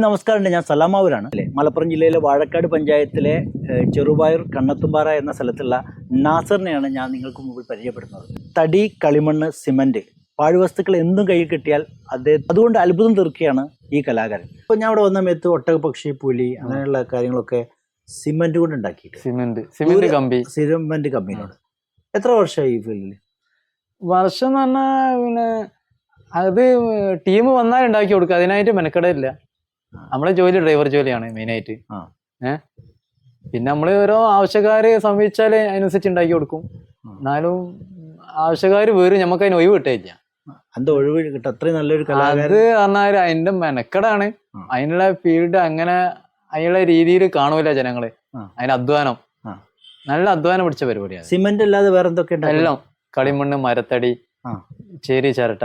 നമസ്കാരം ഞാൻ സലാമാവൂരാണ്. അല്ലേ? മലപ്പുറം ജില്ലയിലെ വാഴക്കാട് പഞ്ചായത്തിലെ ചെറുപയർ കണ്ണത്തുംപാറ എന്ന സ്ഥലത്തുള്ള നാസറിനെയാണ് ഞാൻ നിങ്ങൾക്ക് മുമ്പിൽ പരിചയപ്പെടുന്നത് തടി കളിമണ്ണ് സിമന്റ് പാഴ്വസ്തുക്കൾ എന്തും കയ്യിൽ കിട്ടിയാൽ അദ്ദേഹം അതുകൊണ്ട് അത്ഭുതം തീർക്കുകയാണ് ഈ കലാകാരൻ. ഇപ്പോൾ ഞാൻ അവിടെ വന്ന മേത്ത് ഒട്ടകപക്ഷി പുലി അങ്ങനെയുള്ള കാര്യങ്ങളൊക്കെ സിമന്റ് കൊണ്ട് ഉണ്ടാക്കി സിമന്റ് സിമന്റ് കമ്പി. സിമന്റ് കമ്പനിയോട് എത്ര വർഷമായി ഈ ഫീൽഡിൽ? വർഷം എന്ന് പറഞ്ഞാൽ പിന്നെ അത് ടീം വന്നാൽ ഉണ്ടാക്കി കൊടുക്കുക. അതിനായിട്ട് മെനക്കെടില്ല നമ്മളെ ജോലി ഡ്രൈവർ ജോലിയാണ് മെയിൻ ആയിട്ട് ഏഹ് പിന്നെ നമ്മൾ ഓരോ ആവശ്യക്കാരെ സമീപിച്ചാൽ അതിനനുസരിച്ച് ഉണ്ടാക്കി കൊടുക്കും. എന്നാലും ആവശ്യക്കാർ വേറെ നമുക്ക് അതിന് ഒഴിവ് കിട്ടില്ല എന്താ ഒഴിവ് കിട്ടും? അത്രയും നല്ലൊരു അത് പറഞ്ഞാൽ അതിന്റെ മെനക്കെടാണ്. അതിനുള്ള ഫീൽഡ് അങ്ങനെ അതിനുള്ള രീതിയിൽ കാണൂല ജനങ്ങൾ. അതിന്റെ അതിന് അധ്വാനം. നല്ല അധ്വാനം പിടിച്ച പരിപാടിയാണ്. സിമന്റ് അല്ലാതെ വേറെ എന്തൊക്കെ എല്ലാം. കളിമണ്ണ് മരത്തടി. ചേരി ചിരട്ട.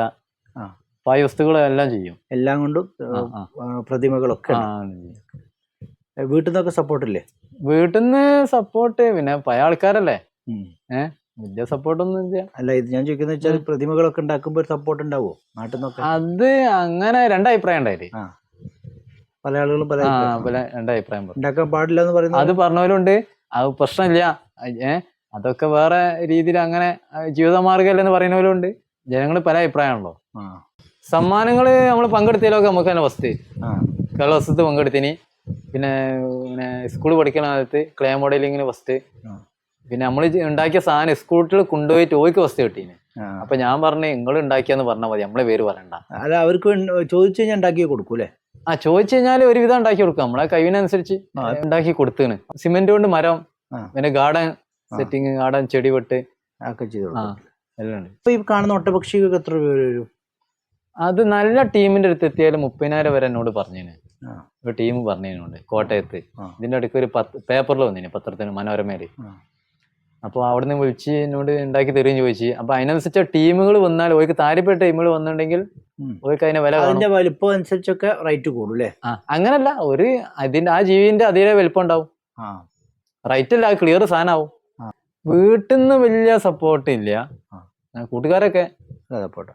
ആ. പായ വസ്തുക്കൾ എല്ലാം ചെയ്യും? എല്ലാം കൊണ്ടും പ്രതിമകളൊക്കെ വീട്ടിൽ നിന്നൊക്കെ സപ്പോർട്ടില്ലേ? വീട്ടിൽ നിന്ന് സപ്പോർട്ട് പിന്നെ പഴയ ആൾക്കാരല്ലേ? വലിയ സപ്പോർട്ടൊന്നും ഇല്ല. അല്ല ഇത് ഞാൻ ചോദിക്കുന്ന വെച്ചാൽ പ്രതിമകളൊക്കെ ഉണ്ടാക്കുമ്പോൾ ഒരു സപ്പോർട്ട് ഉണ്ടാവോ നാട്ടിൽ നിന്നൊക്കെ അത് അങ്ങനെ രണ്ടഭിപ്രായം ഉണ്ടായില്ലേ? പല ആളുകളും പല. പല രണ്ടഭിപ്രായം ഉണ്ടാക്കാൻ പാടില്ല എന്ന് പറയുന്നത്? അത് പറഞ്ഞവരുണ്ട്. അത് പ്രശ്നമില്ല. അതൊക്കെ വേറെ രീതിയിൽ അങ്ങനെ എന്ന് പറയുന്നവരുണ്ട്. ജനങ്ങൾ പല അഭിപ്രായമാണല്ലോ. സമ്മാനങ്ങൾ നമ്മൾ പങ്കെടുത്തതിലൊക്കെ നമുക്ക് തന്നെ ഫസ്റ്റ് ആ, കേരളവസ്തു പങ്കെടുത്തിന്. പിന്നെ പിന്നെ സ്കൂൾ പഠിക്കുന്ന കാലത്ത് ക്ലേ മോഡലിങ്ങിന് ഫസ്റ്റ് പിന്നെ നമ്മൾ ഉണ്ടാക്കിയ സാധനം സ്കൂട്ടിൽ കൊണ്ടുപോയിട്ട് ഓയ്ക്ക് ഫസ്റ്റ് കിട്ടീന്. അപ്പൊ ഞാൻ പറഞ്ഞു നിങ്ങൾ ഉണ്ടാക്കിയെന്ന് പറഞ്ഞാൽ മതി നമ്മളെ പേര് പറയണ്ട. അല്ല അവർക്ക് ചോദിച്ചു കഴിഞ്ഞാൽ ഉണ്ടാക്കി കൊടുക്കൂലേ? ആ ചോദിച്ചു കഴിഞ്ഞാൽ ഒരുവിധം ഉണ്ടാക്കി കൊടുക്കും. നമ്മളെ കഴിവിനനുസരിച്ച്. ഉണ്ടാക്കി കൊടുത്തേണ്. സിമെന്റ് കൊണ്ട് മരം. പിന്നെ ഗാർഡൻ. സെറ്റിങ് ഗാർഡൻ ചെടി വെട്ട് ഒക്കെ ചെയ്തു എല്ലാം ഇപ്പൊ ഈ കാണുന്ന ഒട്ടപക്ഷികൾക്ക് എത്ര രൂപ വരും? അത് നല്ല ടീമിന്റെ അടുത്ത് എത്തിയാൽ മുപ്പതിനായിരം വരെ എന്നോട് പറഞ്ഞേനെ. ഒരു ടീം പറഞ്ഞതിനോട് കോട്ടയത്ത്. ഇതിന്റെ അടുക്ക് ഒരു പത്ത് പേപ്പറിൽ വന്നിന് പത്രത്തിന് മനോരമയിൽ. അപ്പൊ അപ്പോൾ അവിടുന്ന് വിളിച്ച് എന്നോട് ഉണ്ടാക്കി തരുകയും ചോദിച്ചു. അപ്പൊ അതിനനുസരിച്ച് ടീമുകൾ വന്നാൽ ഓർക്ക് താരപ്പെട്ട ടീമുകൾ വന്നിട്ടുണ്ടെങ്കിൽ. ഓർക്ക് അതിനെ വില അതിന്റെ വലിപ്പം അനുസരിച്ചൊക്കെ റേറ്റ് കൂടും അല്ലേ? ആ അങ്ങനല്ല. ഒരു അതിന്റെ ആ ജീവിന്റെ അതിലെ വലിപ്പം ഉണ്ടാവും റൈറ്റ് അല്ല ക്ലിയർ സാധനമാവും. വീട്ടിൽ നിന്ന് വലിയ സപ്പോർട്ട് ഇല്ല. കൂട്ടുകാരൊക്കെ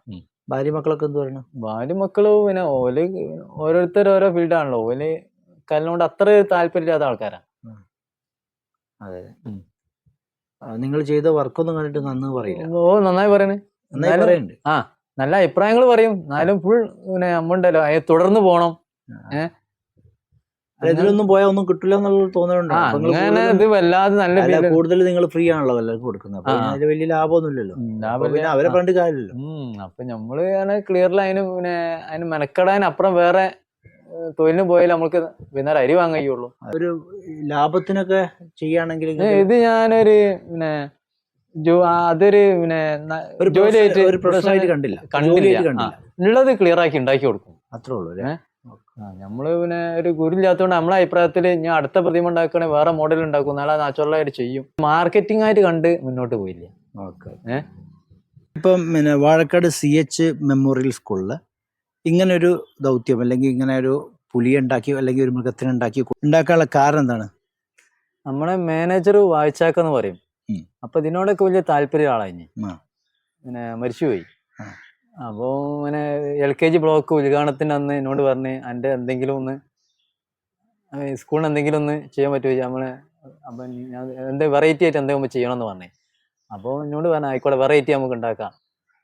ഉം. ഭാര്യ മക്കളൊക്കെ എന്ത് പറയണ? ഭാര്യ മക്കൾ പിന്നെ ഓൽ ഓരോരുത്തർ ഓരോ ഫീൽഡ് ഫീൽഡാണല്ലോ. ഓൽ കല്ലിനോട് അത്ര താല്പര്യമില്ലാത്ത ആൾക്കാരാ. അതെ. ഉം. നിങ്ങൾ ചെയ്ത വർക്കൊന്നും കണ്ടിട്ട് നന്ന് പറയില്ല. ഓ നന്നായി പറയണേ. നന്നായി എന്നാലും- പറയുന്നുണ്ട് നല്ല അഭിപ്രായങ്ങൾ പറയും. എന്നാലും ഫുൾ പിന്നെ നമ്മണ്ടല്ലോ തുടർന്ന് പോണം. ഇതിലൊന്നും പോയാൽ ഒന്നും കിട്ടില്ല എന്നുള്ള തോന്നലുണ്ടോ? അങ്ങനെ ഇത് വല്ലാതെ നല്ല കൂടുതൽ നിങ്ങൾ ഫ്രീ ആണല്ലോ എല്ലാവർക്കും കൊടുക്കുന്നത്. അപ്പൊ ആ. വലിയ ലാഭമൊന്നുമില്ലല്ലോ. പിന്നെ അവരെ പറഞ്ഞിട്ട് കാര്യമില്ല അപ്പൊ നമ്മൾ ക്ലിയർ അതിന് പിന്നെ അതിന് മെനക്കെടാൻ അപ്പുറം വേറെ തൊഴിലിന് പോയാൽ നമ്മൾക്ക് പിന്നെ അരി വാങ്ങുകയുള്ളൂ ഒരു ലാഭത്തിനൊക്കെ ചെയ്യാണെങ്കിൽ ഇത് ഞാനൊരു പിന്നെ അതൊരു പിന്നെ ജോലി പ്രശ്നം- കണ്ടില്ല. കണ്ടില്ല. കണ്ടില്ല. ഉള്ളത് ക്ലിയർ ആക്കി ഉണ്ടാക്കി കൊടുക്കും. അത്രേ ഉള്ളൂ അല്ലേ? ആ, നമ്മൾ പിന്നെ ഒരു ഗുരുല്ലാത്തതുകൊണ്ട് നമ്മളെ അഭിപ്രായത്തിൽ ഞാൻ അടുത്ത പ്രതിമ ഉണ്ടാക്കണേ വേറെ മോഡൽ ഉണ്ടാക്കും നാളെ നാച്ചുറൽ ആയിട്ട് ചെയ്യും മാർക്കറ്റിംഗ് ആയിട്ട് കണ്ട് മുന്നോട്ട് പോയില്ല ഓക്കെ? ഇപ്പം പിന്നെ വാഴക്കാട് സി എച്ച് മെമ്മോറിയൽ സ്കൂളിൽ ഇങ്ങനെ ഒരു ദൗത്യം അല്ലെങ്കിൽ ഇങ്ങനെ ഒരു പുലിയെ ഉണ്ടാക്കി അല്ലെങ്കിൽ ഒരു മൃഗത്തിനെ ഉണ്ടാക്കി ഉണ്ടാക്കാനുള്ള കാരണം എന്താണ് നമ്മളെ മാനേജർ വായിച്ചാക്കെന്ന് പറയും ഉം. അപ്പൊ ഇതിനോടൊക്കെ വലിയ താല്പര്യം ആളായി ആ. പിന്നെ മരിച്ചുപോയി ആ. അപ്പോ ഇങ്ങനെ എൽ കെ ജി ബ്ലോക്ക് ഉദ്ഘാടനത്തിന് അന്ന് എന്നോട് പറഞ്ഞ് എന്റെ എന്തെങ്കിലും ഒന്ന് സ്കൂളിന് എന്തെങ്കിലും ഒന്ന് ചെയ്യാൻ പറ്റുമോ? നമ്മളെ അപ്പം ഞാൻ എന്ത് വെറൈറ്റി ആയിട്ട് എന്തെങ്കിലും ചെയ്യണമെന്ന് പറഞ്ഞേ. അപ്പോൾ എന്നോട് പറഞ്ഞു ആയിക്കോട്ടെ വെറൈറ്റി നമുക്ക് ഉണ്ടാക്കാം.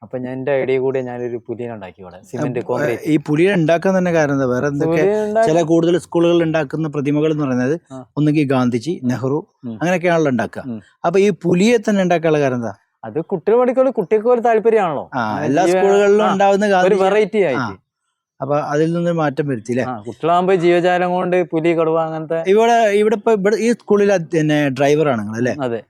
അപ്പൊ ഞാൻ എന്റെ ഐഡിയ കൂടി ഞാനൊരു പുതിയ ഉണ്ടാക്കി ഇവിടെ സിമെന്റ് കോൺക്രീറ്റ് ഈ പുലിയെ ഉണ്ടാക്കാൻ തന്നെ കാരണം എന്താ? വേറെ എന്തൊക്കെ ചില കൂടുതൽ സ്കൂളുകളിൽ ഉണ്ടാക്കുന്ന പ്രതിമകൾ എന്ന് പറയുന്നത്. ഒന്നുകിൽ ഗാന്ധിജി നെഹ്റു. അങ്ങനെയൊക്കെയാണല്ലോ ഉണ്ടാക്കുക. അപ്പൊ ഈ പുലിയെ തന്നെ ഉണ്ടാക്കാനുള്ള കാരണം എന്താ? അത് കുട്ടികൾ പഠിക്കുമ്പോൾ കുട്ടികൾക്ക് ഒരു താല്പര്യമാണല്ലോ. എല്ലാ സ്കൂളുകളിലും ഉണ്ടാവുന്ന ഒരു വെറൈറ്റി ആയിട്ട്. അപ്പൊ അതിൽ നിന്ന് മാറ്റം വരുത്തില്ലേ ആ കുട്ടികളാകുമ്പോ ജീവജാലം കൊണ്ട് പുലി കടുവ അങ്ങനത്തെ ഇവിടെ ഇവിടെ ഇപ്പൊ ഇവിടെ ഈ സ്കൂളിൽ പിന്നെ ഡ്രൈവറാണ് നിങ്ങൾ അല്ലേ അതെ.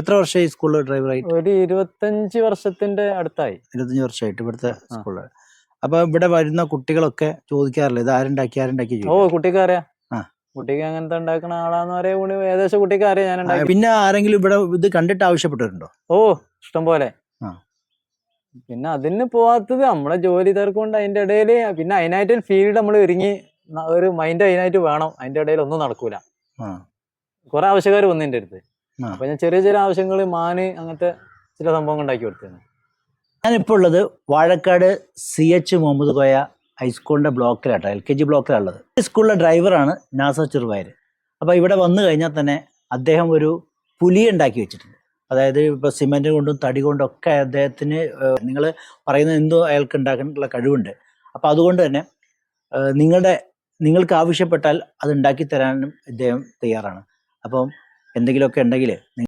എത്ര വർഷം ഈ സ്കൂളിൽ ഡ്രൈവറായിട്ട്? ഒരു ഇരുപത്തഞ്ച് വർഷത്തിന്റെ അടുത്തായി. ഇരുപത്തഞ്ച് വർഷമായിട്ട് ഇവിടുത്തെ. സ്കൂളിൽ അപ്പൊ ഇവിടെ വരുന്ന കുട്ടികളൊക്കെ ചോദിക്കാറില്ല? ഇത് ആരുണ്ടാക്കി ആരുണ്ടാക്കി ഓ ചോദിക്കും. കുട്ടിക്ക് അങ്ങനത്തെ ഉണ്ടാക്കുന്ന ആളാന്ന് പറയുമ്പോൾ ഏകദേശം കുട്ടിക്ക് അറിയാം ഞാൻ ഉണ്ടാക്കി. പിന്നെ ആരെങ്കിലും ഇവിടെ ഇത് കണ്ടിട്ട് ആവശ്യപ്പെട്ടിട്ടുണ്ടോ? ഓ ഇഷ്ടം പോലെ. പിന്നെ അതിന് പോവാത്തത് നമ്മളെ ജോലി തിരക്കൊണ്ട് അതിന്റെ ഇടയിൽ പിന്നെ അതിനായിട്ട് ഫീൽഡ് നമ്മൾ ഇറങ്ങി ഒരു മൈൻഡ് അതിനായിട്ട് വേണം. അതിന്റെ ഇടയിൽ ഒന്നും നടക്കൂല. കുറെ ആവശ്യക്കാർ വന്നു എന്റെ അടുത്ത്. അപ്പൊ ഞാൻ ചെറിയ ചെറിയ ആവശ്യങ്ങൾ മാന് അങ്ങനത്തെ ചില സംഭവങ്ങൾ ഉണ്ടാക്കി കൊടുത്തിരുന്നു ഞാനിപ്പോൾ ഉള്ളത് വാഴക്കാട് സി എച്ച് മുഹമ്മദ് കോയ ഹൈസ്കൂളിന്റെ ബ്ലോക്കിലാട്ടോ എൽ കെ ജി ബ്ലോക്കിലുള്ളത് ഈ സ്കൂളിലെ ഡ്രൈവറാണ് നാസ ചെറുവായർ അപ്പോൾ ഇവിടെ വന്നു കഴിഞ്ഞാൽ തന്നെ അദ്ദേഹം ഒരു പുലി ഉണ്ടാക്കി വെച്ചിട്ടുണ്ട്. അതായത് ഇപ്പോൾ സിമെന്റ് കൊണ്ടും തടി കൊണ്ടും ഒക്കെ അദ്ദേഹത്തിന് നിങ്ങൾ പറയുന്ന എന്തോ അയാൾക്ക് ഉണ്ടാക്കാനുള്ള കഴിവുണ്ട്. അപ്പോൾ അതുകൊണ്ട് തന്നെ നിങ്ങളുടെ നിങ്ങൾക്ക് ആവശ്യപ്പെട്ടാൽ അത് ഉണ്ടാക്കി തരാനും ഇദ്ദേഹം തയ്യാറാണ്. അപ്പം എന്തെങ്കിലുമൊക്കെ ഉണ്ടെങ്കിൽ